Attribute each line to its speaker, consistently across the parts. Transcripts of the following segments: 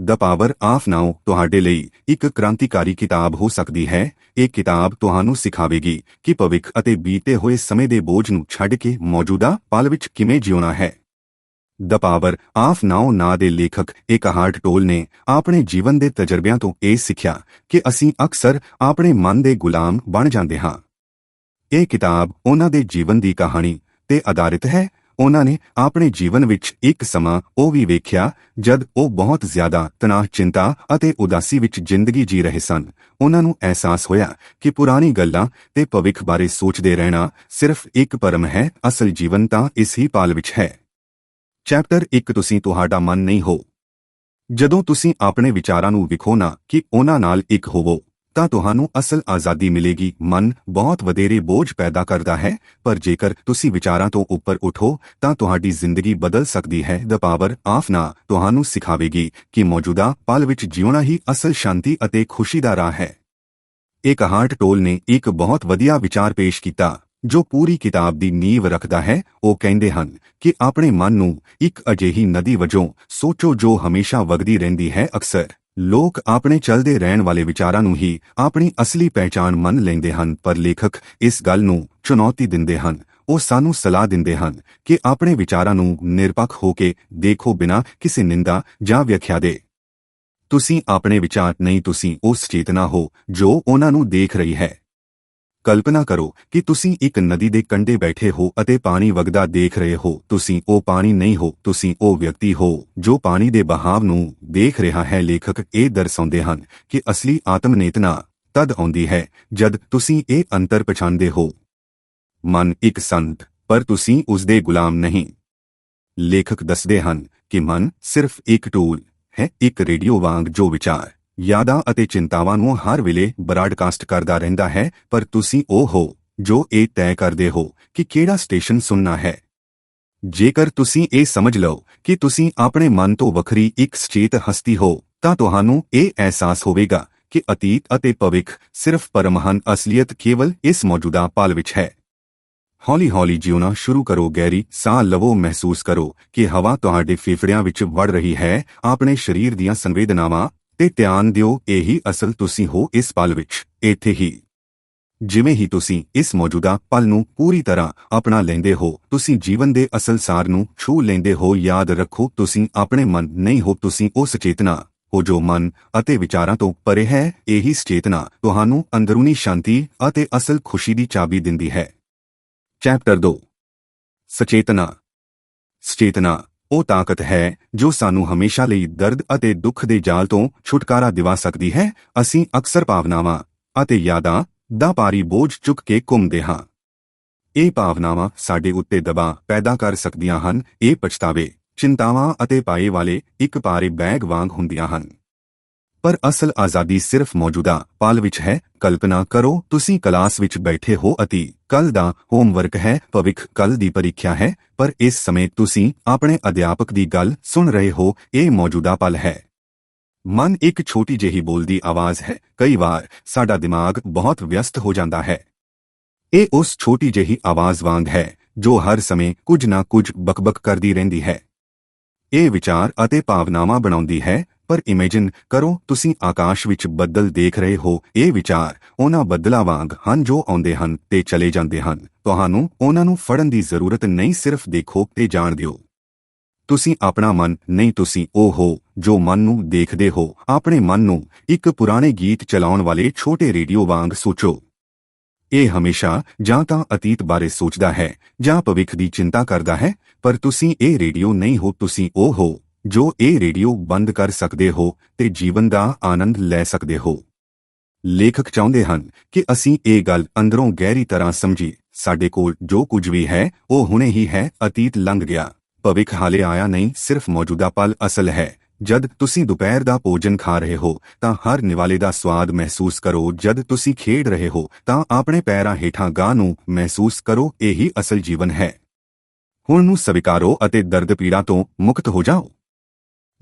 Speaker 1: The power of ਨਾਉ ਤੁਹਾਡੇ ਲਈ ਇੱਕ ਕ੍ਰਾਂਤੀਕਾਰੀ ਕਿਤਾਬ ਹੋ ਸਕਦੀ ਹੈ। ਇਹ ਕਿਤਾਬ ਤੁਹਾਨੂੰ ਸਿਖਾਵੇਗੀ ਕਿ ਭਵਿੱਖ ਅਤੇ ਬੀਤੇ ਹੋਏ ਸਮੇਂ ਦੇ ਬੋਝ ਨੂੰ ਛੱਡ ਕੇ ਮੌਜੂਦਾ ਪਲ ਵਿੱਚ ਕਿਵੇਂ ਜਿਉਣਾ ਹੈ। ਦ ਪਾਵਰ ਆਫ ਨਾਓ ਨਾਂ ਦੇ ਲੇਖਕ ਏਕਹਾਰਟ ਟੋਲ ਨੇ ਆਪਣੇ ਜੀਵਨ ਦੇ ਤਜਰਬਿਆਂ ਤੋਂ ਇਹ ਸਿੱਖਿਆ ਕਿ ਅਸੀਂ ਅਕਸਰ ਆਪਣੇ ਮਨ ਦੇ ਗੁਲਾਮ ਬਣ ਜਾਂਦੇ ਹਾਂ। ਇਹ ਕਿਤਾਬ ਉਹਨਾਂ ਦੇ ਜੀਵਨ ਦੀ ਕਹਾਣੀ ਤੇ ਆਧਾਰਿਤ ਹੈ ਉਹਨਾਂ ਨੇ ਆਪਣੇ ਜੀਵਨ ਵਿੱਚ ਇੱਕ ਸਮਾਂ ਉਹ ਵੀ ਵੇਖਿਆ ਜਦ ਉਹ ਬਹੁਤ ਜ਼ਿਆਦਾ ਤਣਾਅ, ਚਿੰਤਾ ਅਤੇ ਉਦਾਸੀ ਵਿੱਚ ਜ਼ਿੰਦਗੀ ਜੀ ਰਹੇ ਸਨ। ਉਹਨਾਂ ਨੂੰ ਅਹਿਸਾਸ ਹੋਇਆ ਕਿ ਪੁਰਾਣੀ ਗੱਲਾਂ ਤੇ ਭਵਿੱਖ ਬਾਰੇ ਸੋਚਦੇ ਰਹਿਣਾ ਸਿਰਫ ਇੱਕ ਭਰਮ ਹੈ, ਅਸਲ ਜੀਵਨ ਤਾਂ ਇਸ ਹੀ ਪਾਲ ਵਿੱਚ ਹੈ। ਚੈਪਟਰ 1 ਤੁਸੀਂ ਤੁਹਾਡਾ ਮਨ ਨਹੀਂ ਹੋ। ਜਦੋਂ ਤੁਸੀਂ ਆਪਣੇ ਵਿਚਾਰਾਂ ਨੂੰ ਵਿਖੋ ਨਾ ਕਿ ਉਹਨਾਂ ਨਾਲ ਇੱਕ ਹੋਵੋ। ਤਾਂ ਤੁਹਾਨੂੰ ਅਸਲ ਆਜ਼ਾਦੀ ਮਿਲੇਗੀ। ਮਨ ਬਹੁਤ ਵਧੇਰੇ ਬੋਝ ਪੈਦਾ ਕਰਦਾ ਹੈ, ਪਰ ਜੇਕਰ ਤੁਸੀਂ ਵਿਚਾਰਾਂ ਤੋਂ ਉੱਪਰ ਉਠੋ, ਤਾਂ ਤੁਹਾਡੀ ਜ਼ਿੰਦਗੀ ਬਦਲ ਸਕਦੀ ਹੈ। ਦ ਪਾਵਰ ਆਫ ਨਾ ਤੁਹਾਨੂੰ ਸਿਖਾਵੇਗੀ ਕਿ ਮੌਜੂਦਾ ਪਲ ਵਿੱਚ ਜਿਉਣਾ ਹੀ ਅਸਲ ਸ਼ਾਂਤੀ ਅਤੇ ਖੁਸ਼ੀ ਦਾ ਰਾਹ ਹੈ। ਇੱਕ ਹਾਰਟ ਟੋਲ ਨੇ ਇੱਕ ਬਹੁਤ ਵਧੀਆ ਵਿਚਾਰ ਪੇਸ਼ ਕੀਤਾ, ਜੋ ਪੂਰੀ ਕਿਤਾਬ ਦੀ ਨੀਂਵ ਰੱਖਦਾ ਹੈ। ਉਹ ਕਹਿੰਦੇ ਹਨ ਕਿ ਆਪਣੇ ਮਨ ਨੂੰ ਇੱਕ ਅਜਿਹੀ ਨਦੀ ਵਜੋਂ ਸੋਚੋ ਜੋ ਹਮੇਸ਼ਾ ਵਗਦੀ ਰਹਿੰਦੀ ਹੈ ਅਕਸਰ। ਲੋਕ ਆਪਣੇ ਚੱਲਦੇ ਰਹਿਣ ਵਾਲੇ ਵਿਚਾਰਾਂ ਨੂੰ ਹੀ ਆਪਣੀ ਅਸਲੀ ਪਹਿਚਾਣ ਮੰਨ ਲੈਂਦੇ ਹਨ, ਪਰ ਲੇਖਕ ਇਸ ਗੱਲ ਨੂੰ ਚੁਣੌਤੀ ਦਿੰਦੇ ਹਨ। ਉਹ ਸਾਨੂੰ ਸਲਾਹ ਦਿੰਦੇ ਹਨ ਕਿ ਆਪਣੇ ਵਿਚਾਰਾਂ ਨੂੰ ਨਿਰਪੱਖ ਹੋ ਕੇ ਦੇਖੋ ਬਿਨਾਂ ਕਿਸੇ ਨਿੰਦਾ ਜਾਂ ਵਿਆਖਿਆ ਦੇ। ਤੁਸੀਂ ਆਪਣੇ ਵਿਚਾਰ, ਨਹੀਂ ਤੁਸੀਂ ਉਸ ਚੇਤਨਾ ਹੋ ਜੋ ਉਹਨਾਂ ਨੂੰ ਦੇਖ ਰਹੀ ਹੈ। ਕਲਪਨਾ ਕਰੋ ਕਿ ਤੁਸੀਂ ਇੱਕ ਨਦੀ ਦੇ ਕੰਢੇ ਬੈਠੇ ਹੋ ਅਤੇ ਪਾਣੀ ਵਗਦਾ ਦੇਖ ਰਹੇ ਹੋ। ਤੁਸੀਂ ਉਹ ਪਾਣੀ ਨਹੀਂ ਹੋ, ਤੁਸੀਂ ਉਹ ਵਿਅਕਤੀ ਹੋ, ਜੋ ਪਾਣੀ ਦੇ ਬਹਾਵ ਨੂੰ ਦੇਖ ਰਿਹਾ ਹੈ। ਲੇਖਕ ਇਹ ਦਰਸਾਉਂਦੇ ਹਨ ਕਿ ਅਸਲੀ ਆਤਮਨੇਤਨਾ ਤਦ ਆਉਂਦੀ ਹੈ ਜਦ ਤੁਸੀਂ ਇਹ ਅੰਤਰ ਪਛਾਣਦੇ ਹੋ। ਮਨ ਇੱਕ ਸੰਤ, ਪਰ ਤੁਸੀਂ ਉਸ ਦੇ ਗੁਲਾਮ ਨਹੀਂ। ਲੇਖਕ ਦੱਸਦੇ ਹਨ ਕਿ ਮਨ ਸਿਰਫ ਇੱਕ ਟੂਲ ਹੈ, ਇੱਕ ਰੇਡੀਓ ਵਾਂਗ ਜੋ ਵਿਚਾਰ। ਯਾਦਾਂ ਅਤੇ ਚਿੰਤਾਵਾਂ ਨੂੰ ਹਰ ਵੇਲੇ ਬਰਾਡਕਾਸਟ ਕਰਦਾ ਰਹਿੰਦਾ ਹੈ, ਪਰ ਤੁਸੀਂ ਉਹ ਹੋ, ਜੋ ਇਹ ਤੈਅ ਕਰਦੇ ਹੋ ਕਿ ਕਿਹੜਾ ਸਟੇਸ਼ਨ ਸੁਣਨਾ ਹੈ। ਜੇਕਰ ਤੁਸੀਂ ਇਹ ਸਮਝ ਲਓ ਕਿ ਤੁਸੀਂ ਆਪਣੇ ਮਨ ਤੋਂ ਵੱਖਰੀ ਇੱਕ ਸਚੇਤ ਹਸਤੀ ਹੋ, ਤਾਂ ਤੁਹਾਨੂੰ ਇਹ ਅਹਿਸਾਸ ਹੋਵੇਗਾ ਕਿ ਅਤੀਤ ਅਤੇ ਭਵਿੱਖ ਸਿਰਫ ਪਰਮਹਨ ਅਸਲੀਅਤ ਕੇਵਲ ਇਸ ਮੌਜੂਦਾ ਪਲ ਵਿੱਚ ਹੈ। ਹੌਲੀ-ਹੌਲੀ ਜਿਉਣਾ ਸ਼ੁਰੂ ਕਰੋ, ਗਹਿਰੀ ਸਾਹ ਲਵੋ, ਮਹਿਸੂਸ ਕਰੋ ਕਿ ਹਵਾ ਤੁਹਾਡੇ ਫੇਫੜਿਆਂ ਵਿੱਚ ਵੜ ਰਹੀ ਹੈ, ਆਪਣੇ ਸਰੀਰ ਦੀਆਂ ਸੰਵੇਦਨਾਵਾਂ ਤੇ ਧਿਆਨ ਦਿਓ, ਇਹੀ ਅਸਲ ਤੁਸੀਂ ਹੋ ਇਸ ਪਲ ਵਿੱਚ। ਇੱਥੇ ਹੀ। ਜਿਵੇਂ ਹੀ ਤੁਸੀਂ ਇਸ ਮੌਜੂਦਾ ਪਲ ਨੂੰ ਪੂਰੀ ਤਰ੍ਹਾਂ ਆਪਣਾ ਲੈਂਦੇ ਹੋ, ਤੁਸੀਂ ਜੀਵਨ ਦੇ ਅਸਲ ਸਾਰ ਨੂੰ ਛੂ ਲੈਂਦੇ ਹੋ। ਯਾਦ ਰੱਖੋ, ਤੁਸੀਂ ਆਪਣੇ ਮਨ ਨਹੀਂ ਹੋ, ਤੁਸੀਂ ਉਹ ਸਚੇਤਨਾ ਹੋ ਜੋ ਮਨ ਅਤੇ ਵਿਚਾਰਾਂ ਤੋਂ ਪਰੇ ਹੈ। ਇਹੀ ਸਚੇਤਨਾ ਤੁਹਾਨੂੰ ਅੰਦਰੂਨੀ ਸ਼ਾਂਤੀ ਅਤੇ ਅਸਲ ਖੁਸ਼ੀ ਦੀ ਚਾਬੀ ਦਿੰਦੀ ਹੈ। ਚੈਪਟਰ 2 ਸਚੇਤਨਾ। ਸਚੇਤਨਾ। ਉਹ ਤਾਕਤ ਹੈ ਜੋ ਸਾਨੂੰ ਹਮੇਸ਼ਾ ਲਈ ਦਰਦ ਅਤੇ ਦੁੱਖ ਦੇ ਜਾਲ ਤੋਂ ਛੁਟਕਾਰਾ ਦਿਵਾ ਸਕਦੀ ਹੈ। ਅਸੀਂ ਅਕਸਰ ਭਾਵਨਾਵਾਂ ਅਤੇ ਯਾਦਾਂ ਦਾ ਭਾਰੀ ਬੋਝ ਚੁੱਕ ਕੇ ਘੁੰਮਦੇ ਹਾਂ। ਇਹ ਭਾਵਨਾਵਾਂ ਸਾਡੇ ਉੱਤੇ ਦਬਾਅ ਪੈਦਾ ਕਰ ਸਕਦੀਆਂ ਹਨ। ਇਹ ਪਛਤਾਵੇ, ਚਿੰਤਾਵਾਂ ਅਤੇ ਪਾਏ ਵਾਲੇ ਇੱਕ ਭਾਰੇ ਬੈਗ ਵਾਂਗ ਹੁੰਦੀਆਂ ਹਨ। ਪਰ ਅਸਲ ਆਜ਼ਾਦੀ ਸਿਰਫ ਮੌਜੂਦਾ ਪਲ ਵਿੱਚ ਹੈ। ਕਲਪਨਾ ਕਰੋ, ਤੁਸੀਂ ਕਲਾਸ ਵਿੱਚ ਬੈਠੇ ਹੋ ਅਤੇ ਕੱਲ ਦਾ ਹੋਮਵਰਕ ਹੈ, ਭਵਿੱਖ ਕੱਲ ਦੀ ਪ੍ਰੀਖਿਆ ਹੈ, ਪਰ ਇਸ ਸਮੇਂ ਤੁਸੀਂ ਆਪਣੇ ਅਧਿਆਪਕ ਦੀ ਗੱਲ ਸੁਣ ਰਹੇ ਹੋ, ਇਹ ਮੌਜੂਦਾ ਪਲ ਹੈ। ਮਨ ਇੱਕ ਛੋਟੀ ਜਿਹੀ ਬੋਲਦੀ ਆਵਾਜ਼ ਹੈ। ਕਈ ਵਾਰ ਸਾਡਾ ਦਿਮਾਗ ਬਹੁਤ ਵਿਅਸਤ ਹੋ ਜਾਂਦਾ ਹੈ। ਇਹ ਉਸ ਛੋਟੀ ਜਿਹੀ ਆਵਾਜ਼ ਵਾਂਗ ਹੈ, ਜੋ ਹਰ ਸਮੇਂ ਕੁਝ ਨਾ ਕੁਝ ਬਕਬਕ ਕਰਦੀ ਰਹਿੰਦੀ ਹੈ। ਇਹ ਵਿਚਾਰ ਅਤੇ ਭਾਵਨਾਵਾਂ ਬਣਾਉਂਦੀ ਹੈ ਪਰ ਇਮੇਜਿਨ ਕਰੋ, ਤੁਸੀਂ ਆਕਾਸ਼ ਵਿੱਚ ਬੱਦਲ ਦੇਖ ਰਹੇ ਹੋ। ਇਹ ਵਿਚਾਰ ਉਹਨਾਂ ਬੱਦਲਾਂ ਵਾਂਗ ਹਨ ਜੋ ਆਉਂਦੇ ਹਨ ਤੇ ਚਲੇ ਜਾਂਦੇ ਹਨ। ਤੁਹਾਨੂੰ ਉਹਨਾਂ ਨੂੰ ਫੜਨ ਦੀ ਜ਼ਰੂਰਤ ਨਹੀਂ, ਸਿਰਫ ਦੇਖੋ ਤੇ ਜਾਣ ਦਿਓ। ਤੁਸੀਂ ਆਪਣਾ ਮਨ, ਨਹੀਂ ਤੁਸੀਂ ਉਹ ਹੋ ਜੋ ਮਨ ਨੂੰ ਦੇਖਦੇ ਹੋ। ਆਪਣੇ ਮਨ ਨੂੰ ਇੱਕ ਪੁਰਾਣੇ ਗੀਤ ਚਲਾਉਣ ਵਾਲੇ ਛੋਟੇ ਰੇਡੀਓ ਵਾਂਗ ਸੋਚੋ। ਇਹ ਹਮੇਸ਼ਾ ਜਾਂ ਤਾਂ ਅਤੀਤ ਬਾਰੇ ਸੋਚਦਾ ਹੈ ਜਾਂ ਭਵਿੱਖ ਦੀ ਚਿੰਤਾ ਕਰਦਾ ਹੈ, ਪਰ ਤੁਸੀਂ ਇਹ ਰੇਡੀਓ ਨਹੀਂ ਹੋ, ਤੁਸੀਂ ਉਹ ਹੋ। ਜੋ ਇਹ ਰੇਡੀਓ ਬੰਦ ਕਰ ਸਕਦੇ ਹੋ ਤੇ ਜੀਵਨ ਦਾ ਆਨੰਦ ਲੈ ਸਕਦੇ ਹੋ। ਲੇਖਕ ਚਾਹੁੰਦੇ ਹਨ ਕਿ ਅਸੀਂ ਇਹ ਗੱਲ ਅੰਦਰੋਂ ਗਹਿਰੀ ਤਰ੍ਹਾਂ ਸਮਝੀ ਸਾਡੇ ਕੋਲ ਜੋ ਕੁਝ ਵੀ ਹੈ, ਉਹ ਹੁਣੇ ਹੀ ਹੈ, ਅਤੀਤ ਲੰਘ ਗਿਆ। ਭਵਿੱਖ ਹਾਲੇ ਆਇਆ ਨਹੀਂ, ਸਿਰਫ ਮੌਜੂਦਾ ਪਲ ਅਸਲ ਹੈ। ਜਦ ਤੁਸੀਂ ਦੁਪਹਿਰ ਦਾ ਭੋਜਨ ਖਾ ਰਹੇ ਹੋ, ਤਾਂ ਹਰ ਨਿਵਾਲੇ ਦਾ ਸਵਾਦ ਮਹਿਸੂਸ ਕਰੋ। ਜਦ ਤੁਸੀਂ ਖੇਡ ਰਹੇ ਹੋ, ਤਾਂ ਆਪਣੇ ਪੈਰਾਂ ਹੇਠਾਂ ਗਾਹ ਨੂੰ ਮਹਿਸੂਸ ਕਰੋ, ਇਹੀ ਅਸਲ ਜੀਵਨ ਹੈ। ਹੁਣ ਨੂੰ ਸਵੀਕਾਰੋ ਅਤੇ ਦਰਦ ਪੀੜਾ ਤੋਂ ਮੁਕਤ ਹੋ ਜਾਓ।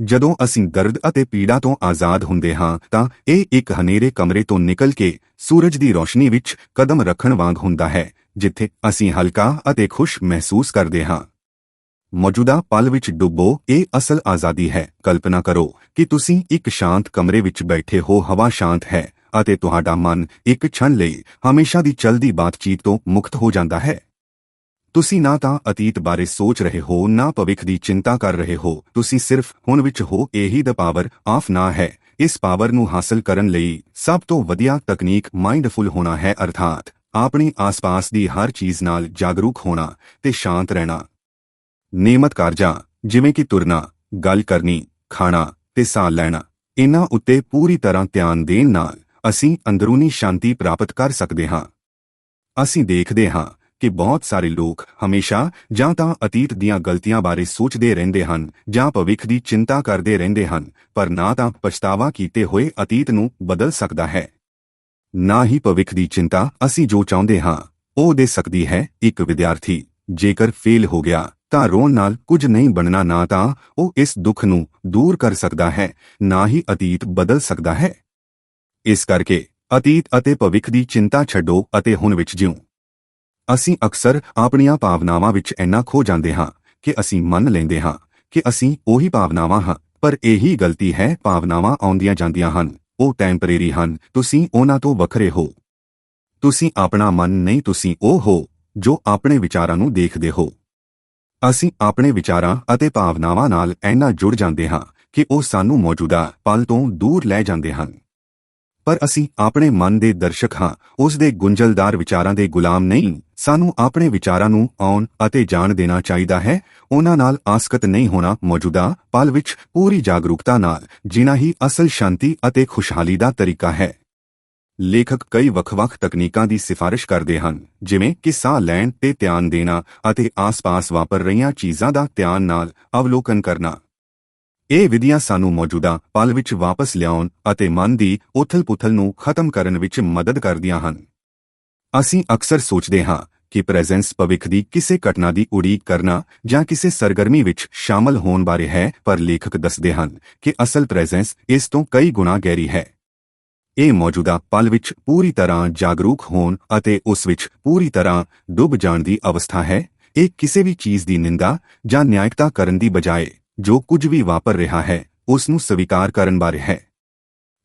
Speaker 1: ਜਦੋਂ ਅਸੀਂ ਦਰਦ ਅਤੇ ਪੀੜਾ ਤੋਂ ਆਜ਼ਾਦ ਹੁੰਦੇ ਹਾਂ, ਤਾਂ ਇਹ ਇੱਕ ਹਨੇਰੇ ਕਮਰੇ ਤੋਂ ਨਿਕਲ ਕੇ ਸੂਰਜ ਦੀ ਰੋਸ਼ਨੀ ਵਿੱਚ ਕਦਮ ਰੱਖਣ ਵਾਂਗ ਹੁੰਦਾ ਹੈ, ਜਿੱਥੇ ਅਸੀਂ ਹਲਕਾ ਅਤੇ ਖੁਸ਼ ਮਹਿਸੂਸ ਕਰਦੇ ਹਾਂ। ਮੌਜੂਦਾ ਪਲ ਵਿੱਚ ਡੁੱਬੋ, ਇਹ ਅਸਲ ਆਜ਼ਾਦੀ ਹੈ। ਕਲਪਨਾ ਕਰੋ ਕਿ ਤੁਸੀਂ ਇੱਕ ਸ਼ਾਂਤ ਕਮਰੇ ਵਿੱਚ ਬੈਠੇ ਹੋ, ਹਵਾ ਸ਼ਾਂਤ ਹੈ ਅਤੇ ਤੁਹਾਡਾ ਮਨ ਇੱਕ ਛਣ ਲਈ ਹਮੇਸ਼ਾ ਦੀ ਚਲਦੀ ਬਾਤਚੀਤ ਤੋਂ ਮੁਕਤ ਹੋ ਜਾਂਦਾ ਹੈ। ਤੁਸੀਂ ਨਾ ਤਾਂ ਅਤੀਤ ਬਾਰੇ ਸੋਚ ਰਹੇ ਹੋ, ਨਾ ਭਵਿੱਖ ਦੀ ਚਿੰਤਾ ਕਰ ਰਹੇ ਹੋ। ਤੁਸੀਂ ਸਿਰਫ ਹੁਣ ਵਿੱਚ ਹੋ, ਇਹੀ ਦ ਪਾਵਰ ਆਫ ਨਾ ਹੈ। ਇਸ ਪਾਵਰ ਨੂੰ ਹਾਸਲ ਕਰਨ ਲਈ ਸਭ ਤੋਂ ਵਧੀਆ ਤਕਨੀਕ ਮਾਈਂਡਫੁਲ ਹੋਣਾ ਹੈ, ਅਰਥਾਤ ਆਪਣੀ ਆਸ-ਪਾਸ ਦੀ ਹਰ ਚੀਜ਼ ਨਾਲ ਜਾਗਰੂਕ ਹੋਣਾ ਤੇ ਸ਼ਾਂਤ ਰਹਿਣਾ। ਨਿਯਮਤ ਕਾਰਜਾਂ, ਜਿਵੇਂ ਕਿ ਤੁਰਨਾ, ਗੱਲ ਕਰਨੀ, ਖਾਣਾ ਤੇ ਸਾਹ ਲੈਣਾ, ਇਹਨਾਂ ਉੱਤੇ ਪੂਰੀ ਤਰ੍ਹਾਂ ਧਿਆਨ ਦੇਣ ਨਾਲ ਅਸੀਂ ਅੰਦਰੂਨੀ ਸ਼ਾਂਤੀ ਪ੍ਰਾਪਤ ਕਰ ਸਕਦੇ ਹਾਂ। ਅਸੀਂ ਦੇਖਦੇ ਹਾਂ ਕਿ ਬਹੁਤ ਸਾਰੇ ਲੋਕ ਹਮੇਸ਼ਾ ਜਾਂ ਤਾਂ ਅਤੀਤ ਦੀਆਂ ਗਲਤੀਆਂ ਬਾਰੇ ਸੋਚਦੇ ਰਹਿੰਦੇ ਹਨ ਜਾਂ ਭਵਿੱਖ ਦੀ ਚਿੰਤਾ ਕਰਦੇ ਰਹਿੰਦੇ ਹਨ, ਪਰ ਨਾ ਤਾਂ ਪਛਤਾਵਾ ਕੀਤੇ ਹੋਏ ਅਤੀਤ ਨੂੰ ਬਦਲ ਸਕਦਾ ਹੈ। ਨਾ ਹੀ ਭਵਿੱਖ ਦੀ ਚਿੰਤਾ ਅਸੀਂ ਜੋ ਚਾਹੁੰਦੇ ਹਾਂ, ਉਹ ਦੇ ਸਕਦੀ ਹੈ ਇੱਕ ਵਿਦਿਆਰਥੀ। ਜੇਕਰ ਫੇਲ ਹੋ ਗਿਆ, ਤਾਂ ਰੋਣ ਨਾਲ ਕੁਝ ਨਹੀਂ ਬਣਨਾ, ਨਾ ਤਾਂ ਉਹ ਇਸ ਦੁੱਖ ਨੂੰ ਦੂਰ ਕਰ ਸਕਦਾ ਹੈ, ਨਾ ਹੀ ਅਤੀਤ ਬਦਲ ਸਕਦਾ ਹੈ। ਇਸ ਕਰਕੇ ਅਤੀਤ ਅਤੇ ਭਵਿੱਖ ਦੀ ਚਿੰਤਾ ਛੱਡੋ ਅਤੇ ਹੁਣ ਵਿੱਚ ਜਿਉ। ਅਸੀਂ ਅਕਸਰ ਆਪਣੀਆਂ ਭਾਵਨਾਵਾਂ ਵਿੱਚ ਇੰਨਾ ਖੋ ਜਾਂਦੇ ਹਾਂ ਕਿ ਅਸੀਂ ਮੰਨ ਲੈਂਦੇ ਹਾਂ ਕਿ ਅਸੀਂ ਉਹੀ ਭਾਵਨਾਵਾਂ ਹਾਂ, ਪਰ ਇਹੀ ਗਲਤੀ ਹੈ ਭਾਵਨਾਵਾਂ ਆਉਂਦੀਆਂ ਜਾਂਦੀਆਂ ਹਨ। ਉਹ ਟੈਂਪਰੇਰੀ ਹਨ। ਤੁਸੀਂ ਉਹਨਾਂ ਤੋਂ ਵੱਖਰੇ ਹੋ। ਤੁਸੀਂ ਆਪਣਾ ਮਨ ਨਹੀਂ, ਤੁਸੀਂ ਉਹ ਹੋ ਜੋ ਆਪਣੇ ਵਿਚਾਰਾਂ ਨੂੰ ਦੇਖਦੇ ਹੋ। ਅਸੀਂ ਆਪਣੇ ਵਿਚਾਰਾਂ ਅਤੇ ਭਾਵਨਾਵਾਂ ਨਾਲ ਇੰਨਾ ਜੁੜ ਜਾਂਦੇ ਹਾਂ ਕਿ ਉਹ ਸਾਨੂੰ ਮੌਜੂਦਾ ਪਲ ਤੋਂ ਦੂਰ ਲੈ ਜਾਂਦੇ ਹਨ। ਪਰ ਅਸੀਂ ਆਪਣੇ ਮਨ ਦੇ ਦਰਸ਼ਕ ਹਾਂ, ਉਸ ਦੇ ਗੁੰਝਲਦਾਰ ਵਿਚਾਰਾਂ ਦੇ ਗੁਲਾਮ ਨਹੀਂ। ਸਾਨੂੰ ਆਪਣੇ ਵਿਚਾਰਾਂ ਨੂੰ ਆਉਣ ਅਤੇ ਜਾਣ ਦੇਣਾ ਚਾਹੀਦਾ ਹੈ। ਉਹਨਾਂ ਨਾਲ ਆਸਕਤ ਨਹੀਂ ਹੋਣਾ ਮੌਜੂਦਾ ਪਲ ਵਿੱਚ ਪੂਰੀ ਜਾਗਰੂਕਤਾ ਨਾਲ ਜਿਨਾ ਹੀ ਅਸਲ ਸ਼ਾਂਤੀ ਅਤੇ ਖੁਸ਼ਹਾਲੀ ਦਾ ਤਰੀਕਾ ਹੈ। ਲੇਖਕ ਕਈ ਵੱਖ-ਵੱਖ ਤਕਨੀਕਾਂ ਦੀ ਸਿਫਾਰਿਸ਼ ਕਰਦੇ ਹਨ, ਜਿਵੇਂ ਕਿ ਸਾਹ ਲੈਣ ਤੇ ਧਿਆਨ ਦੇਣਾ ਅਤੇ ਆਸ-ਪਾਸ ਵਾਪਰ ਰਹੀਆਂ ਚੀਜ਼ਾਂ ਦਾ ਧਿਆਨ ਨਾਲ ਅਵਲੋਕਨ ਕਰਨਾ। ਇਹ ਵਿਧੀਆਂ ਸਾਨੂੰ ਮੌਜੂਦਾ ਪਲ ਵਿੱਚ ਵਾਪਸ ਲਿਆਉਣ ਅਤੇ ਮਨ ਦੀ ਉਥਲ-ਪੁਥਲ ਨੂੰ ਖਤਮ ਕਰਨ ਵਿੱਚ ਮਦਦ ਕਰਦੀਆਂ ਹਨ। ਅਸੀਂ ਅਕਸਰ ਸੋਚਦੇ ਹਾਂ ਕਿ ਪ੍ਰੈਜ਼ੈਂਸ ਭਵਿੱਖ ਦੀ ਕਿਸੇ ਘਟਨਾ ਦੀ ਉਡੀਕ ਕਰਨਾ ਜਾਂ ਕਿਸੇ ਸਰਗਰਮੀ ਵਿੱਚ ਸ਼ਾਮਲ ਹੋਣ ਬਾਰੇ ਹੈ, ਪਰ ਲੇਖਕ ਦੱਸਦੇ ਹਨ ਕਿ ਅਸਲ ਪ੍ਰੈਜ਼ੈਂਸ ਇਸ ਤੋਂ ਕਈ ਗੁਣਾ ਗਹਿਰੀ ਹੈ। ਇਹ ਮੌਜੂਦਾ ਪਲ ਵਿੱਚ ਪੂਰੀ ਤਰ੍ਹਾਂ ਜਾਗਰੂਕ ਹੋਣ ਅਤੇ ਉਸ ਵਿੱਚ ਪੂਰੀ ਤਰ੍ਹਾਂ ਡੁੱਬ ਜਾਣ ਦੀ ਅਵਸਥਾ ਹੈ। ਇਹ ਕਿਸੇ ਵੀ ਚੀਜ਼ ਦੀ ਨਿੰਦਾ ਜਾਂ ਨਿਆਇਕਤਾ ਕਰਨ ਦੀ ਬਜਾਏ ਜੋ ਕੁਝ ਵੀ ਵਾਪਰ ਰਿਹਾ ਹੈ ਉਸ ਨੂੰ ਸਵੀਕਾਰ ਕਰਨ ਬਾਰੇ ਹੈ।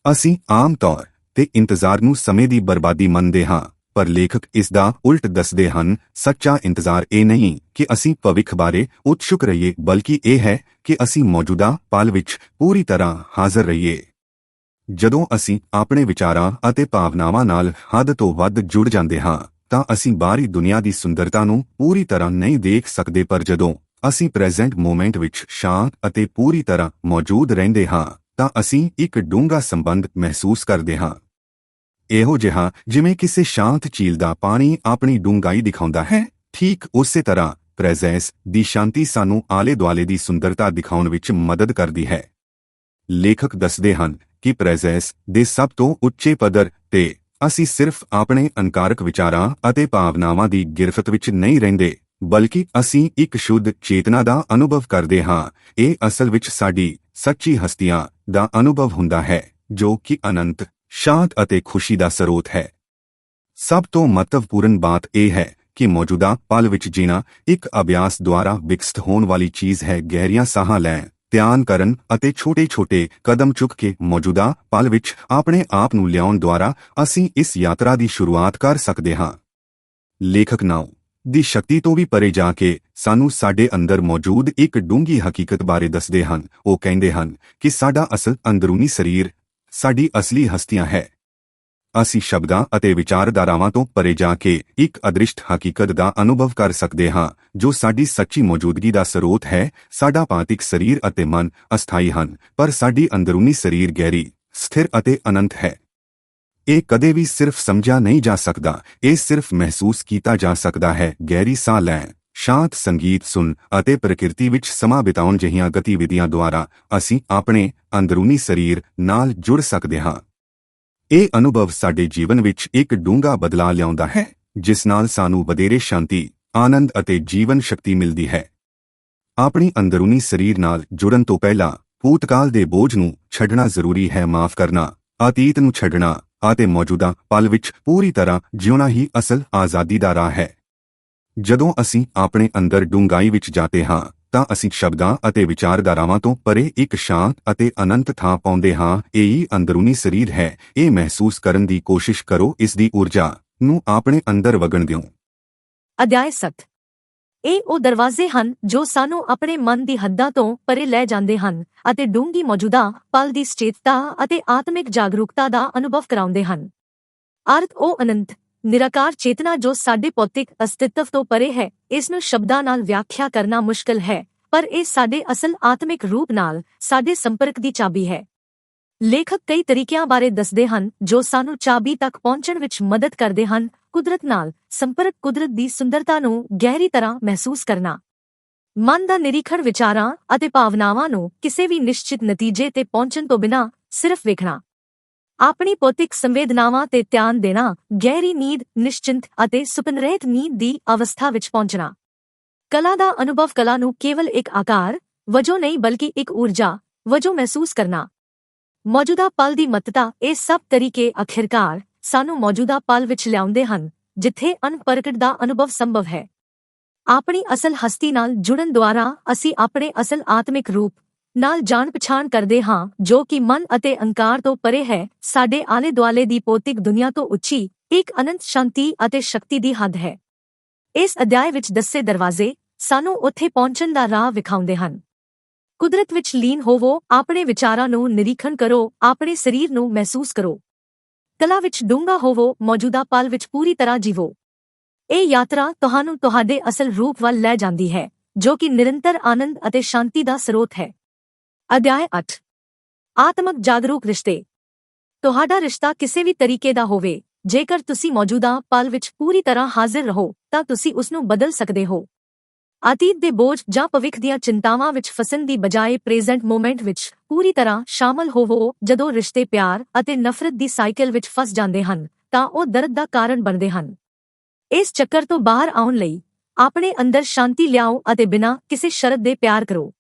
Speaker 1: ਅਸੀਂ ਆਮ ਤੌਰ ਤੇ ਇੰਤਜ਼ਾਰ ਨੂੰ ਸਮੇਂ ਦੀ ਬਰਬਾਦੀ ਮੰਨਦੇ ਹਾਂ, ਪਰ ਲੇਖਕ ਇਸ ਦਾ ਉਲਟ ਦੱਸਦੇ ਹਨ, ਸੱਚਾ ਇੰਤਜ਼ਾਰ ਇਹ ਨਹੀਂ ਕਿ ਅਸੀਂ ਭਵਿੱਖ ਬਾਰੇ ਉਤਸ਼ੁਕ ਰਹੀਏ, ਬਲਕਿ ਇਹ ਹੈ ਕਿ ਅਸੀਂ ਮੌਜੂਦਾ ਪਲ ਵਿੱਚ ਪੂਰੀ ਤਰ੍ਹਾਂ ਹਾਜ਼ਰ ਰਹੀਏ। ਜਦੋਂ ਅਸੀਂ ਆਪਣੇ ਵਿਚਾਰਾਂ ਅਤੇ ਭਾਵਨਾਵਾਂ ਨਾਲ ਹੱਦ ਤੋਂ ਵੱਧ ਜੁੜ ਜਾਂਦੇ ਹਾਂ, ਤਾਂ ਅਸੀਂ ਬਾਹਰੀ ਦੁਨੀਆ ਦੀ ਸੁੰਦਰਤਾ ਨੂੰ ਪੂਰੀ ਤਰ੍ਹਾਂ ਨਹੀਂ ਦੇਖ ਸਕਦੇ, ਪਰ ਜਦੋਂ ਅਸੀਂ ਪ੍ਰੈਜ਼ੈਂਟ ਮੂਮੈਂਟ ਵਿੱਚ ਸ਼ਾਂਤ ਅਤੇ ਪੂਰੀ ਤਰ੍ਹਾਂ ਮੌਜੂਦ ਰਹਿੰਦੇ ਹਾਂ, ਤਾਂ ਅਸੀਂ ਇੱਕ ਡੂੰਘਾ ਸੰਬੰਧ ਮਹਿਸੂਸ ਕਰਦੇ ਹਾਂ। ਇਹੋ ਜਿਹਾ ਜਿਵੇਂ ਕਿਸੇ ਸ਼ਾਂਤ ਝੀਲ ਦਾ ਪਾਣੀ ਆਪਣੀ ਡੂੰਘਾਈ ਦਿਖਾਉਂਦਾ ਹੈ, ਠੀਕ ਉਸੇ ਤਰ੍ਹਾਂ ਪ੍ਰੈਜ਼ੈਂਸ ਦੀ ਸ਼ਾਂਤੀ ਸਾਨੂੰ ਆਲੇ-ਦੁਆਲੇ ਦੀ ਸੁੰਦਰਤਾ ਦਿਖਾਉਣ ਵਿੱਚ ਮਦਦ ਕਰਦੀ ਹੈ। ਲੇਖਕ ਦੱਸਦੇ ਹਨ ਕਿ ਪ੍ਰੈਜ਼ੈਂਸ ਦੇ ਸਭ ਤੋਂ ਉੱਚੇ ਪੱਧਰ ਤੇ ਅਸੀਂ ਸਿਰਫ ਆਪਣੇ ਅਨਕਾਰਕ ਵਿਚਾਰਾਂ ਅਤੇ ਭਾਵਨਾਵਾਂ ਦੀ ਗਿਰਫਤ ਵਿੱਚ ਨਹੀਂ ਰਹਿੰਦੇ ਬਲਕਿ ਅਸੀਂ ਇੱਕ ਸ਼ੁੱਧ ਚੇਤਨਾ ਦਾ ਅਨੁਭਵ ਕਰਦੇ ਹਾਂ। ਇਹ ਅਸਲ ਵਿੱਚ ਸਾਡੀ ਸੱਚੀ ਹਸਤੀਆਂ ਦਾ ਅਨੁਭਵ ਹੁੰਦਾ ਹੈ, ਜੋ ਕਿ ਅਨੰਤ, ਸ਼ਾਂਤ ਅਤੇ ਖੁਸ਼ੀ ਦਾ ਸਰੋਤ ਹੈ। ਸਭ ਤੋਂ ਮਹੱਤਵਪੂਰਨ ਬਾਤ ਇਹ ਹੈ ਕਿ ਮੌਜੂਦਾ ਪਲ ਵਿੱਚ ਜੀਣਾ ਇੱਕ ਅਭਿਆਸ ਦੁਆਰਾ ਵਿਕਸਿਤ ਹੋਣ ਵਾਲੀ ਚੀਜ਼ ਹੈ। ਗਹਿਰੀਆਂ ਸਾਹਾਂ ਲੈਣ, ਧਿਆਨ ਕਰਨ ਅਤੇ ਛੋਟੇ-ਛੋਟੇ ਕਦਮ ਚੁੱਕ ਕੇ ਮੌਜੂਦਾ ਪਲ ਵਿੱਚ ਆਪਣੇ ਆਪ ਨੂੰ ਲਿਆਉਣ ਦੁਆਰਾ ਅਸੀਂ ਇਸ ਯਾਤਰਾ ਦੀ ਸ਼ੁਰੂਆਤ ਕਰ ਸਕਦੇ ਹਾਂ। ਲੇਖਕ ਨਾਉ ਦੀ ਸ਼ਕਤੀ ਤੋਂ ਵੀ ਪਰੇ ਜਾ ਕੇ ਸਾਨੂੰ ਸਾਡੇ ਅੰਦਰ ਮੌਜੂਦ ਇੱਕ ਡੂੰਗੀ ਹਕੀਕਤ ਬਾਰੇ ਦੱਸਦੇ ਹਨ। ਉਹ ਕਹਿੰਦੇ ਹਨ ਕਿ ਸਾਡਾ ਅਸਲ ਅੰਦਰੂਨੀ ਸਰੀਰ ਸਾਡੀ ਅਸਲੀ ਹਸਤੀਆਂ ਹੈ। ਅਸੀਂ ਸ਼ਬਦਾਂ ਅਤੇ ਵਿਚਾਰਧਾਰਾਵਾਂ ਤੋਂ ਪਰੇ ਜਾ ਕੇ ਇੱਕ ਅਦ੍ਰਿਸ਼ਟ ਹਕੀਕਤ ਦਾ ਅਨੁਭਵ ਕਰ ਸਕਦੇ ਹਾਂ, ਜੋ ਸਾਡੀ ਸੱਚੀ ਮੌਜੂਦਗੀ ਦਾ ਸਰੋਤ ਹੈ। ਸਾਡਾ ਪਾਂਤਿਕ ਸਰੀਰ ਅਤੇ ਮਨ ਅਸਥਾਈ ਹਨ, ਪਰ ਸਾਡੀ ਅੰਦਰੂਨੀ ਸਰੀਰ ਗਹਿਰੀ, ਸਥਿਰ ਅਤੇ ਅਨੰਤ ਹੈ। ਇਹ ਕਦੇ ਵੀ ਸਿਰਫ ਸਮਝਿਆ ਨਹੀਂ ਜਾ ਸਕਦਾ। ਇਹ ਸਿਰਫ ਮਹਿਸੂਸ ਕੀਤਾ ਜਾ ਸਕਦਾ ਹੈ। ਗਹਿਰੀ ਸਾਹ ਲੈਣ, ਸ਼ਾਂਤ ਸੰਗੀਤ ਸੁਣ ਅਤੇ ਪ੍ਰਕਿਰਤੀ ਵਿੱਚ ਸਮਾਂ ਬਿਤਾਉਣ ਜਿਹੀਆਂ ਗਤੀਵਿਧੀਆਂ ਦੁਆਰਾ ਅਸੀਂ ਆਪਣੇ ਅੰਦਰੂਨੀ ਸਰੀਰ ਨਾਲ ਜੁੜ ਸਕਦੇ ਹਾਂ। ਇਹ ਅਨੁਭਵ ਸਾਡੇ ਜੀਵਨ ਵਿੱਚ ਇੱਕ ਡੂੰਘਾ ਬਦਲਾਅ ਲਿਆਉਂਦਾ ਹੈ, ਜਿਸ ਨਾਲ ਸਾਨੂੰ ਵਧੇਰੇ ਸ਼ਾਂਤੀ, ਆਨੰਦ ਅਤੇ ਜੀਵਨ ਸ਼ਕਤੀ ਮਿਲਦੀ ਹੈ। ਆਪਣੀ ਅੰਦਰੂਨੀ ਸਰੀਰ ਨਾਲ ਜੁੜਨ ਤੋਂ ਪਹਿਲਾਂ ਭੂਤਕਾਲ ਦੇ ਬੋਝ ਨੂੰ ਛੱਡਣਾ ਜ਼ਰੂਰੀ ਹੈ। ਮਾਫ ਕਰਨਾ, ਅਤੀਤ ਨੂੰ ਛੱਡਣਾ ਅਤੇ ਮੌਜੂਦਾ ਪਲ ਵਿੱਚ ਪੂਰੀ ਤਰ੍ਹਾਂ ਜਿਉਣਾ ਹੀ ਅਸਲ ਆਜ਼ਾਦੀ ਦਾ ਰਾਹ ਹੈ। ਜਦੋਂ ਅਸੀਂ ਆਪਣੇ ਅੰਦਰ ਡੂੰਘਾਈ ਵਿੱਚ ਜਾਂਦੇ ਹਾਂ, ਤਾਂ ਅਸੀਂ ਸ਼ਬਦਾਂ ਅਤੇ ਵਿਚਾਰਧਾਰਾਵਾਂ ਤੋਂ ਪਰੇ ਇੱਕ ਸ਼ਾਂਤ ਅਤੇ ਅਨੰਤ ਥਾਂ ਪਾਉਂਦੇ ਹਾਂ। ਇਹ ਹੀ ਅੰਦਰੂਨੀ ਸਰੀਰ ਹੈ। ਇਹ ਮਹਿਸੂਸ ਕਰਨ ਦੀ ਕੋਸ਼ਿਸ਼ ਕਰੋ, ਇਸ ਦੀ ਊਰਜਾ ਨੂੰ ਆਪਣੇ ਅੰਦਰ ਵਗਣ ਦਿਓ।
Speaker 2: ਅਧਿਆਇ 7 ਇਹ ਉਹ ਦਰਵਾਜ਼ੇ ਹਨ ਜੋ ਸਾਨੂੰ ਆਪਣੇ ਮਨ ਦੀ ਹੱਦਾਂ ਤੋਂ ਪਰੇ ਲੈ ਜਾਂਦੇ ਹਨ ਅਤੇ ਡੂੰਗੀ ਮੌਜੂਦਾ, ਪਲ ਦੀ ਸਚੇਤਤਾ ਅਤੇ ਆਤਮਿਕ ਜਾਗਰੂਕਤਾ ਦਾ ਅਨੁਭਵ ਕਰਾਉਂਦੇ ਹਨ। ਅਰਥ ਉਹ ਅਨੰਤ, ਨਿਰਾਕਾਰ ਚੇਤਨਾ ਜੋ ਸਾਡੇ ਭੌਤਿਕ ਅਸਤਿਤਵ ਤੋਂ ਪਰੇ ਹੈ, ਇਸ ਨੂੰ ਸ਼ਬਦਾਂ ਨਾਲ ਵਿਆਖਿਆ ਕਰਨਾ ਮੁਸ਼ਕਲ ਹੈ, ਪਰ ਇਹ ਸਾਡੇ ਅਸਲ ਆਤਮਿਕ ਰੂਪ ਨਾਲ ਸਾਡੇ ਸੰਪਰਕ ਦੀ ਚਾਬੀ ਹੈ। ਲੇਖਕ ਕਈ ਤਰੀਕਿਆਂ ਬਾਰੇ ਦੱਸਦੇ ਹਨ ਜੋ ਸਾਨੂੰ ਚਾਬੀ ਤੱਕ ਪਹੁੰਚਣ ਵਿੱਚ ਮਦਦ ਕਰਦੇ ਹਨ ਕੁਦਰਤ ਨਾਲ ਸੰਪਰਕ ਕੁਦਰਤ ਦੀ ਸੁੰਦਰਤਾ ਨੂੰ ਗਹਿਰੀ ਤਰ੍ਹਾਂ ਮਹਿਸੂਸ ਕਰਨਾ। ਮਨ ਦਾ ਨਿਰੀਖਣ ਵਿਚਾਰਾਂ ਅਤੇ ਭਾਵਨਾਵਾਂ ਨੂੰ ਕਿਸੇ ਵੀ ਨਿਸ਼ਚਿਤ ਨਤੀਜੇ ਤੇ ਪਹੁੰਚਣ ਤੋਂ ਬਿਨਾਂ ਸਿਰਫ ਵੇਖਣਾ। ਆਪਣੀ ਭੌਤਿਕ ਸੰਵੇਦਨਾਵਾਂ ਤੇ ਧਿਆਨ ਦੇਣਾ, ਗਹਿਰੀ ਨੀਂਦ, ਨਿਸ਼ਚਿੰਤ ਅਤੇ ਸੁਪਨਰਹਿਤ ਨੀਂਦ ਦੀ ਅਵਸਥਾ ਵਿੱਚ ਪਹੁੰਚਣਾ। ਕਲਾ ਦਾ ਅਨੁਭਵ ਕਲਾ ਨੂੰ ਕੇਵਲ ਇੱਕ ਆਕਾਰ, ਵਜੋਂ ਨਹੀਂ ਬਲਕਿ ਇੱਕ ਊਰਜਾ, ਵਜੋਂ ਮਹਿਸੂਸ ਕਰਨਾ। ਮੌਜੂਦਾ ਪਲ ਦੀ ਮੱਤਤਾ ਇਹ ਸਭ ਤਰੀਕੇ ਅਖਿਰਕਾਰ ਸਾਨੂੰ ਮੌਜੂਦਾ ਪਲ ਵਿੱਚ ਲਿਆਉਂਦੇ ਹਨ, ਜਿੱਥੇ ਅਨਪ੍ਰਗਟ ਦਾ ਅਨੁਭਵ ਸੰਭਵ ਹੈ। ਆਪਣੀ ਅਸਲ ਹਸਤੀ ਨਾਲ ਜੁੜਨ ਦੁਆਰਾ ਅਸੀਂ ਆਪਣੇ ਅਸਲ ਆਤਮਿਕ ਰੂਪ ਨਾਲ ਜਾਣ ਪਛਾਣ ਕਰਦੇ ਹਾਂ, ਜੋ ਕਿ ਮਨ ਅਤੇ ਅਹੰਕਾਰ ਤੋਂ ਪਰੇ ਹੈ। ਸਾਡੇ ਆਲੇ ਦੁਆਲੇ ਦੀ ਭੌਤਿਕ ਦੁਨੀਆ ਤੋਂ ਉੱਚੀ, ਇੱਕ ਅਨੰਤ ਸ਼ਾਂਤੀ ਅਤੇ ਸ਼ਕਤੀ ਦੀ ਹੱਦ ਹੈ। ਇਸ ਅਧਿਆਇ ਵਿੱਚ ਦੱਸੇ ਦਰਵਾਜ਼ੇ ਸਾਨੂੰ ਉੱਥੇ ਪਹੁੰਚਣ ਦਾ ਰਾਹ ਵਿਖਾਉਂਦੇ ਹਨ। ਕੁਦਰਤ ਵਿੱਚ ਲੀਨ ਹੋਵੋ, ਆਪਣੇ ਵਿਚਾਰਾਂ ਨੂੰ ਨਿਰੀਖਣ ਕਰੋ, ਆਪਣੇ ਸਰੀਰ ਨੂੰ ਮਹਿਸੂਸ ਕਰੋ। ਕਲਾ ਵਿੱਚ ਡੂੰਘਾ ਹੋਵੋ, ਮੌਜੂਦਾ ਪਲ ਵਿੱਚ ਪੂਰੀ ਤਰ੍ਹਾਂ ਜੀਵੋ। ਇਹ ਯਾਤਰਾ ਤੁਹਾਨੂੰ ਤੁਹਾਡੇ ਅਸਲ ਰੂਪ ਵੱਲ ਲੈ ਜਾਂਦੀ ਹੈ, ਜੋ ਕਿ ਨਿਰੰਤਰ ਆਨੰਦ ਅਤੇ ਸ਼ਾਂਤੀ ਦਾ ਸਰੋਤ ਹੈ। ਅਧਿਆਇ 8 ਆਤਮਕ ਜਾਗਰੂਕ ਰਿਸ਼ਤੇ। ਤੁਹਾਡਾ ਰਿਸ਼ਤਾ ਕਿਸੇ ਵੀ ਤਰੀਕੇ ਦਾ ਹੋਵੇ, ਜੇਕਰ ਤੁਸੀਂ ਮੌਜੂਦਾ ਪਲ ਵਿੱਚ ਪੂਰੀ ਤਰ੍ਹਾਂ ਹਾਜ਼ਰ ਰਹੋ, ਤਾਂ ਤੁਸੀਂ ਉਸ ਨੂੰ ਬਦਲ ਸਕਦੇ ਹੋ। ਅਤੀਤ ਦੇ ਬੋਝ ਜਾਂ ਭਵਿੱਖ ਦੀਆਂ ਚਿੰਤਾਵਾਂ ਵਿੱਚ ਫਸਣ ਦੀ ਬਜਾਏ ਪ੍ਰੈਜ਼ੈਂਟ ਮੂਮੈਂਟ ਵਿੱਚ ਪੂਰੀ ਤਰ੍ਹਾਂ ਸ਼ਾਮਲ ਹੋਵੋ। ਜਦੋਂ ਰਿਸ਼ਤੇ ਪਿਆਰ ਅਤੇ ਨਫ਼ਰਤ ਦੀ ਸਾਈਕਲ ਵਿੱਚ ਫਸ ਜਾਂਦੇ ਹਨ, ਤਾਂ ਉਹ ਦਰਦ ਦਾ ਕਾਰਨ ਬਣਦੇ ਹਨ। ਇਸ ਚੱਕਰ ਤੋਂ ਬਾਹਰ ਆਉਣ ਲਈ ਆਪਣੇ ਅੰਦਰ ਸ਼ਾਂਤੀ ਲਿਆਓ ਅਤੇ ਬਿਨਾਂ ਕਿਸੇ ਸ਼ਰਤ ਦੇ ਪਿਆਰ ਕਰੋ।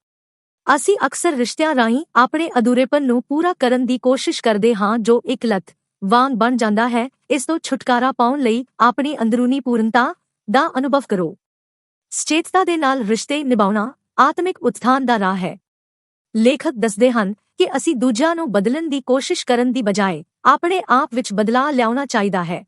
Speaker 2: ਅਸੀਂ ਅਕਸਰ ਰਿਸ਼ਤਿਆਂ ਰਾਹੀਂ ਆਪਣੇ ਅਧੂਰੇਪਨ ਨੂੰ ਪੂਰਾ ਕਰਨ ਦੀ ਕੋਸ਼ਿਸ਼ ਕਰਦੇ ਹਾਂ ਜੋ ਇੱਕ ਲਤ, ਵਾਂਗ ਬਣ ਜਾਂਦਾ ਹੈ, ਇਸ ਤੋਂ ਛੁਟਕਾਰਾ ਪਾਉਣ ਲਈ ਆਪਣੀ ਅੰਦਰੂਨੀ ਪੂਰਨਤਾ ਦਾ ਅਨੁਭਵ ਕਰੋ। ਸਚੇਤਤਾ ਦੇ ਨਾਲ ਰਿਸ਼ਤੇ ਨਿਭਾਉਣਾ ਆਤਮਿਕ ਉਤਥਾਨ ਦਾ ਰਾਹ ਹੈ। ਲੇਖਕ ਦੱਸਦੇ ਹਨ ਕਿ ਅਸੀਂ ਦੂਜਿਆਂ ਨੂੰ ਬਦਲਣ ਦੀ ਕੋਸ਼ਿਸ਼ ਕਰਨ ਦੀ ਬਜਾਏ ਆਪਣੇ ਆਪ ਵਿੱਚ ਬਦਲਾਅ ਲਿਆਉਣਾ ਚਾਹੀਦਾ ਹੈ।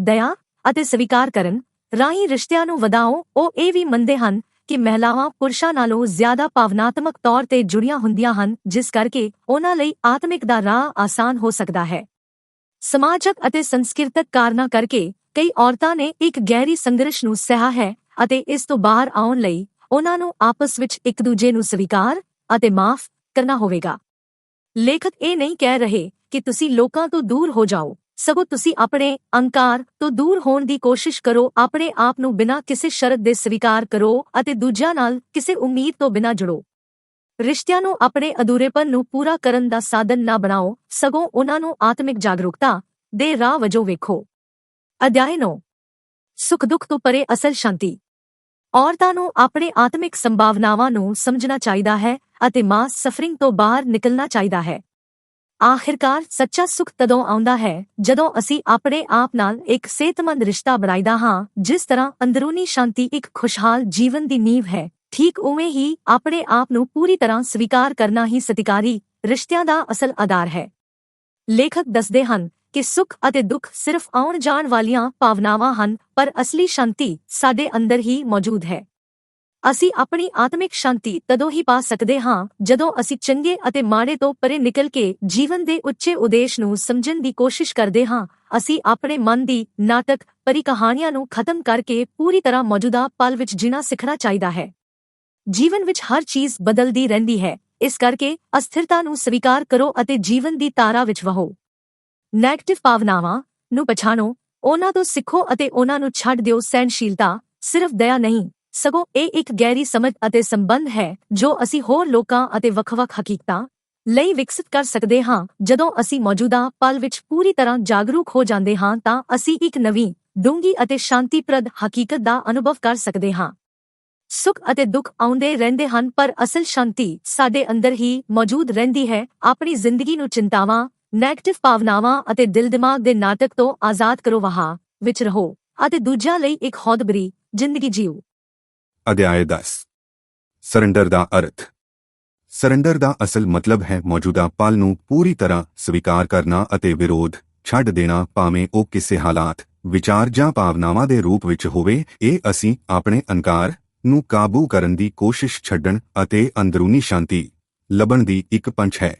Speaker 2: ਦਇਆ ਅਤੇ ਸਵੀਕਾਰ ਕਰਨ, ਰਾਹੀਂ ਰਿਸ਼ਤਿਆਂ ਨੂੰ ਵਧਾਓ, ਉਹ ਇਹ ਵੀ ਮੰਨਦੇ ਹਨ ਕਿ ਮਹਿਲਾਵਾਂ ਪੁਰਸ਼ਾਂ ਨਾਲੋਂ ਜ਼ਿਆਦਾ ਭਾਵਨਾਤਮਕ ਤੌਰ ਤੇ ਜੁੜੀਆਂ ਹੁੰਦੀਆਂ ਹਨ, ਜਿਸ ਕਰਕੇ ਉਹਨਾਂ ਲਈ ਆਤਮਿਕ ਦਾ ਰਾਹ ਆਸਾਨ ਹੋ ਸਕਦਾ ਹੈ। ਸਮਾਜਕ ਅਤੇ ਸੰਸਕ੍ਰਿਤਕ ਕਾਰਨਾਂ ਕਰਕੇ ਕਈ ਔਰਤਾਂ ਨੇ ਇੱਕ ਗਹਿਰੀ ਸੰਘਰਸ਼ ਨੂੰ ਸਹਾ ਹੈ ਅਤੇ ਇਸ ਤੋਂ ਬਾਹਰ ਆਉਣ ਲਈ ਉਹਨਾਂ ਨੂੰ ਆਪਸ ਵਿੱਚ ਇੱਕ ਦੂਜੇ ਨੂੰ ਸਵੀਕਾਰ ਅਤੇ ਮਾਫ ਕਰਨਾ ਹੋਵੇਗਾ। ਲੇਖਕ ਇਹ ਨਹੀਂ ਕਹਿ ਰਹੇ ਕਿ ਤੁਸੀਂ ਲੋਕਾਂ ਤੋਂ ਦੂਰ ਹੋ ਜਾਓ। ਸਗੋਂ ਤੁਸੀਂ ਆਪਣੇ ਅਹੰਕਾਰ ਤੋਂ ਦੂਰ ਹੋਣ ਦੀ ਕੋਸ਼ਿਸ਼ ਕਰੋ, ਆਪਣੇ ਆਪ ਨੂੰ ਬਿਨਾਂ ਕਿਸੇ ਸ਼ਰਤ ਦੇ ਸਵੀਕਾਰ ਕਰੋ ਅਤੇ ਦੂਜਿਆਂ ਨਾਲ ਕਿਸੇ ਉਮੀਦ ਤੋਂ ਬਿਨਾਂ ਜੁੜੋ। ਰਿਸ਼ਤਿਆਂ ਨੂੰ ਆਪਣੇ ਅਧੂਰੇਪਨ ਨੂੰ ਪੂਰਾ ਕਰਨ ਦਾ ਸਾਧਨ ਨਾ ਬਣਾਓ, ਸਗੋਂ ਉਹਨਾਂ ਨੂੰ ਆਤਮਿਕ ਜਾਗਰੂਕਤਾ ਦੇ ਰਾਹ ਵਜੋਂ ਵੇਖੋ। ਅਧਿਆਇ 9 ਸੁਖ ਦੁੱਖ ਤੋਂ ਪਰੇ ਅਸਲ ਸ਼ਾਂਤੀ। ਔਰਤਾਂ ਨੂੰ ਆਪਣੇ ਆਤਮਿਕ ਸੰਭਾਵਨਾਵਾਂ ਨੂੰ ਸਮਝਣਾ ਚਾਹੀਦਾ ਹੈ ਅਤੇ ਮਾਸ ਸਫਰਿੰਗ ਤੋਂ ਬਾਹਰ ਨਿਕਲਣਾ ਚਾਹੀਦਾ ਹੈ। ਆਖਿਰਕਾਰ ਸੱਚਾ ਸੁਖ ਤਦੋਂ ਆਉਂਦਾ ਹੈ ਜਦੋਂ ਅਸੀਂ ਆਪਣੇ ਆਪ ਨਾਲ ਇੱਕ ਸਿਹਤਮੰਦ ਰਿਸ਼ਤਾ ਬਣਾਈਦਾ ਹਾਂ, ਜਿਸ ਤਰ੍ਹਾਂ ਅੰਦਰੂਨੀ ਸ਼ਾਂਤੀ ਇੱਕ ਖੁਸ਼ਹਾਲ ਜੀਵਨ ਦੀ ਨੀਂਵ ਹੈ। ਠੀਕ ਉਵੇਂ ਹੀ ਆਪਣੇ ਆਪ ਨੂੰ ਪੂਰੀ ਤਰ੍ਹਾਂ ਸਵੀਕਾਰ ਕਰਨਾ ਹੀ ਸਤਿਕਾਰੀ, ਰਿਸ਼ਤਿਆਂ ਦਾ ਅਸਲ ਆਧਾਰ ਹੈ। ਲੇਖਕ ਦੱਸਦੇ ਹਨ ਕਿ ਸੁੱਖ ਅਤੇ ਦੁੱਖ ਸਿਰਫ ਆਉਣ ਜਾਣ ਵਾਲੀਆਂ ਭਾਵਨਾਵਾਂ ਹਨ, ਪਰ ਅਸਲੀ ਸ਼ਾਂਤੀ ਸਾਡੇ ਅੰਦਰ ਹੀ ਮੌਜੂਦ ਹੈ। ਅਸੀਂ ਆਪਣੀ ਆਤਮਿਕ ਸ਼ਾਂਤੀ ਤਦੋਂ ਹੀ ਪਾ ਸਕਦੇ ਹਾਂ, ਜਦੋਂ ਅਸੀਂ ਚੰਗੇ ਅਤੇ ਮਾੜੇ ਤੋਂ ਪਰੇ ਨਿਕਲ ਕੇ ਜੀਵਨ ਦੇ ਉੱਚੇ ਉਦੇਸ਼ ਨੂੰ ਸਮਝਣ ਦੀ ਕੋਸ਼ਿਸ਼ ਕਰਦੇ ਹਾਂ, ਅਸੀਂ ਆਪਣੇ ਮਨ ਦੀ ਨਾਟਕ ਪਰੀ ਕਹਾਣੀਆਂ ਨੂੰ ਖਤਮ ਕਰਕੇ ਪੂਰੀ ਤਰ੍ਹਾਂ ਮੌਜੂਦਾ ਪਲ ਵਿੱਚ ਜੀਣਾ ਸਿੱਖਣਾ ਚਾਹੀਦਾ ਹੈ। ਜੀਵਨ ਵਿੱਚ ਹਰ ਚੀਜ਼ ਬਦਲਦੀ ਰਹਿੰਦੀ ਹੈ, ਇਸ ਕਰਕੇ ਅਸਥਿਰਤਾ ਨੂੰ ਸਵੀਕਾਰ ਕਰੋ ਅਤੇ ਜੀਵਨ ਦੀ ਤਾਰਾ ਵਿੱਚ ਵਹੋ। ਨੈਗੇਟਿਵ ਭਾਵਨਾਵਾਂ ਨੂੰ ਪਛਾਣੋ, ਉਹਨਾਂ ਤੋਂ ਸਿੱਖੋ ਅਤੇ ਉਹਨਾਂ ਨੂੰ ਛੱਡ ਦਿਓ ਸਹਿਨਸ਼ੀਲਤਾ ਸਿਰਫ ਦਇਆ ਨਹੀਂ। ਸਗੋਂ ਇਹ ਇੱਕ ਗਹਿਰੀ ਸਮਝ ਅਤੇ ਸੰਬੰਧ ਹੈ, ਜੋ ਅਸੀਂ ਹੋਰ ਲੋਕਾਂ ਅਤੇ ਵੱਖ-ਵੱਖ ਹਕੀਕਤਾਂ ਲਈ ਵਿਕਸਿਤ ਕਰ ਸਕਦੇ ਹਾਂ। ਜਦੋਂ ਅਸੀਂ ਮੌਜੂਦਾ ਪਲ ਵਿੱਚ ਪੂਰੀ ਤਰ੍ਹਾਂ ਜਾਗਰੂਕ ਹੋ ਜਾਂਦੇ ਹਾਂ, ਤਾਂ ਅਸੀਂ ਇੱਕ ਨਵੀਂ ਡੂੰਗੀ ਅਤੇ ਸ਼ਾਂਤੀਪ੍ਰਦ ਹਕੀਕਤ ਦਾ ਅਨੁਭਵ ਕਰ ਸਕਦੇ ਹਾਂ। ਸੁੱਖ ਅਤੇ ਦੁੱਖ ਆਉਂਦੇ ਰਹਿੰਦੇ ਹਨ, ਪਰ ਅਸਲ ਸ਼ਾਂਤੀ ਸਾਡੇ ਅੰਦਰ ਹੀ ਮੌਜੂਦ ਰਹਿੰਦੀ ਹੈ। ਆਪਣੀ ਜ਼ਿੰਦਗੀ ਨੂੰ ਚਿੰਤਾਵਾਂ ਨੈਗੇਟਿਵ ਭਾਵਨਾਵਾਂ ਅਤੇ ਦਿਲ ਦਿਮਾਗ ਦੇ ਨਾਟਕ ਤੋਂ ਆਜ਼ਾਦ ਕਰੋ ਵਹਾ, ਵਿੱਚ ਰਹੋ ਅਤੇ ਦੂਜਿਆਂ ਲਈ ਇੱਕ ਹੌਦਬਰੀ, ਜ਼ਿੰਦਗੀ ਜੀਓ।
Speaker 1: ਅਧਿਆਇ 10 ਸਰੈਂਡਰ ਦਾ ਅਰਥ। ਸਰੈਂਡਰ ਦਾ ਅਸਲ ਮਤਲਬ ਹੈ ਮੌਜੂਦਾ ਪਲ ਨੂੰ ਪੂਰੀ ਤਰ੍ਹਾਂ ਸਵੀਕਾਰ ਕਰਨਾ ਅਤੇ ਵਿਰੋਧ ਛੱਡ ਦੇਣਾ, ਭਾਵੇਂ ਉਹ ਕਿਸੇ ਹਾਲਾਤ, ਵਿਚਾਰ ਜਾਂ ਭਾਵਨਾਵਾਂ ਦੇ ਰੂਪ ਵਿੱਚ ਹੋਵੇ। ਇਹ ਅਸੀਂ ਆਪਣੇ ਅਹੰਕਾਰ ਨੂੰ ਕਾਬੂ ਕਰਨ ਦੀ ਕੋਸ਼ਿਸ਼ ਛੱਡਣ ਅਤੇ ਅੰਦਰੂਨੀ ਸ਼ਾਂਤੀ ਲੱਭਣ ਦੀ ਇੱਕ ਪੰਛ ਹੈ।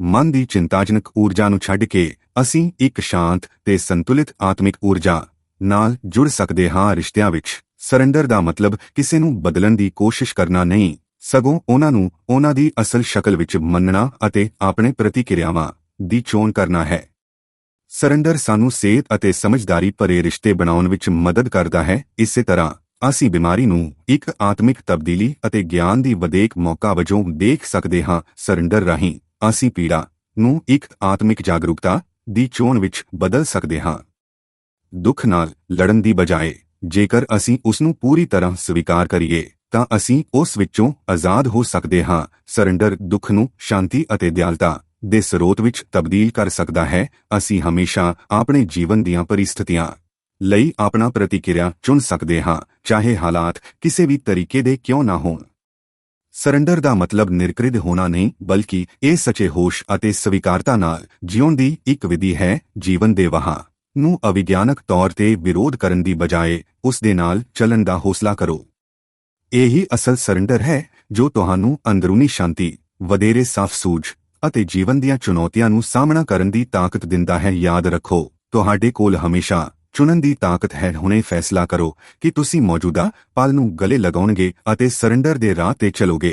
Speaker 1: ਮਨ ਦੀ ਚਿੰਤਾਜਨਕ ਊਰਜਾ ਨੂੰ ਛੱਡ ਕੇ ਅਸੀਂ ਇੱਕ ਸ਼ਾਂਤ ਤੇ ਸੰਤੁਲਿਤ ਆਤਮਿਕ ਊਰਜਾ ਨਾਲ ਜੁੜ ਸਕਦੇ ਹਾਂ ਰਿਸ਼ਤਿਆਂ ਵਿੱਚ। ਸਰੈਂਡਰ ਦਾ ਮਤਲਬ ਕਿਸੇ ਨੂੰ ਬਦਲਣ ਦੀ ਕੋਸ਼ਿਸ਼ ਕਰਨਾ ਨਹੀਂ, ਸਗੋਂ ਉਹਨਾਂ ਨੂੰ ਉਹਨਾਂ ਦੀ ਅਸਲ ਸ਼ਕਲ ਵਿੱਚ ਮੰਨਣਾ ਅਤੇ ਆਪਣੇ ਪ੍ਰਤੀਕਿਰਿਆਵਾਂ ਦੀ ਚੋਣ ਕਰਨਾ ਹੈ। ਸਰੈਂਡਰ ਸਾਨੂੰ ਸਿਹਤ ਅਤੇ ਸਮਝਦਾਰੀ ਭਰੇ ਰਿਸ਼ਤੇ ਬਣਾਉਣ ਵਿੱਚ ਮਦਦ ਕਰਦਾ ਹੈ। ਇਸੇ ਤਰ੍ਹਾਂ ਅਸੀਂ ਬਿਮਾਰੀ ਨੂੰ ਇੱਕ ਆਤਮਿਕ ਤਬਦੀਲੀ ਅਤੇ ਗਿਆਨ ਦੀ ਵਧੇਕ ਮੌਕਾ ਵਜੋਂ ਦੇਖ ਸਕਦੇ ਹਾਂ ਸਰੈਂਡਰ ਰਾਹੀਂ। ਅਸੀਂ ਪੀੜਾ ਨੂੰ ਇੱਕ ਆਤਮਿਕ ਜਾਗਰੂਕਤਾ ਦੀ ਚੋਣ ਵਿੱਚ ਬਦਲ ਸਕਦੇ ਹਾਂ। ਦੁੱਖ ਨਾਲ ਲੜਨ ਦੀ ਬਜਾਏ, ਜੇਕਰ ਅਸੀਂ ਉਸ ਨੂੰ ਪੂਰੀ ਤਰ੍ਹਾਂ ਸਵੀਕਾਰ ਕਰੀਏ, ਤਾਂ ਅਸੀਂ ਉਸ ਵਿੱਚੋਂ ਆਜ਼ਾਦ ਹੋ ਸਕਦੇ ਹਾਂ। ਸਰੈਂਡਰ ਦੁੱਖ ਨੂੰ ਸ਼ਾਂਤੀ ਅਤੇ ਦਿਆਲਤਾ ਦੇ ਸਰੋਤ ਵਿੱਚ ਤਬਦੀਲ ਕਰ ਸਕਦਾ ਹੈ। ਅਸੀਂ ਹਮੇਸ਼ਾ ਆਪਣੇ ਜੀਵਨ ਦੀਆਂ ਪਰਿਸਥਿਤੀਆਂ ਲਈ ਆਪਣਾ ਪ੍ਰਤੀਕਿਰਿਆ ਚੁਣ ਸਕਦੇ ਹਾਂ, ਚਾਹੇ ਹਾਲਾਤ ਕਿਸੇ ਵੀ ਤਰੀਕੇ ਦੇ ਕਿਉਂ ਨਾ ਹੋਣ। ਸਰੈਂਡਰ ਦਾ ਮਤਲਬ ਨਿਰਕ੍ਰਿਧ ਹੋਣਾ ਨਹੀਂ, ਬਲਕਿ ਇਹ ਸੱਚੇ ਹੋਸ਼ ਅਤੇ ਸਵੀਕਾਰਤਾ ਨਾਲ ਜਿਉਣ ਦੀ ਇੱਕ ਵਿਧੀ ਹੈ, ਜੀਵਨ ਦੇ ਵਹਾਂ। ਨੂੰ ਅਵਿਗਿਆਨਕ ਤੌਰ ਤੇ ਵਿਰੋਧ ਕਰਨ ਦੀ ਬਜਾਏ ਉਸ ਦੇ ਨਾਲ ਚੱਲਣ ਦਾ ਹੌਸਲਾ ਕਰੋ। ਇਹੀ ਅਸਲ ਸਰੈਂਡਰ ਹੈ, ਜੋ ਤੁਹਾਨੂੰ ਅੰਦਰੂਨੀ ਸ਼ਾਂਤੀ, ਵਧੇਰੇ ਸਾਫ਼ ਸੂਝ ਅਤੇ ਜੀਵਨ ਦੀਆਂ ਚੁਣੌਤੀਆਂ ਨੂੰ ਸਾਹਮਣਾ ਕਰਨ ਦੀ ਤਾਕਤ ਦਿੰਦਾ ਹੈ। ਯਾਦ ਰੱਖੋ, ਤੁਹਾਡੇ ਕੋਲ ਹਮੇਸ਼ਾ ਚੁਣਨ ਦੀ ਤਾਕਤ ਹੈ। ਹੁਣੇ ਫੈਸਲਾ ਕਰੋ ਕਿ ਤੁਸੀਂ ਮੌਜੂਦਾ ਪਲ ਨੂੰ ਗਲੇ ਲਗਾਉਣਗੇ ਅਤੇ ਸਰੈਂਡਰ ਦੇ ਰਾਹ ਤੇ ਚਲੋਗੇ।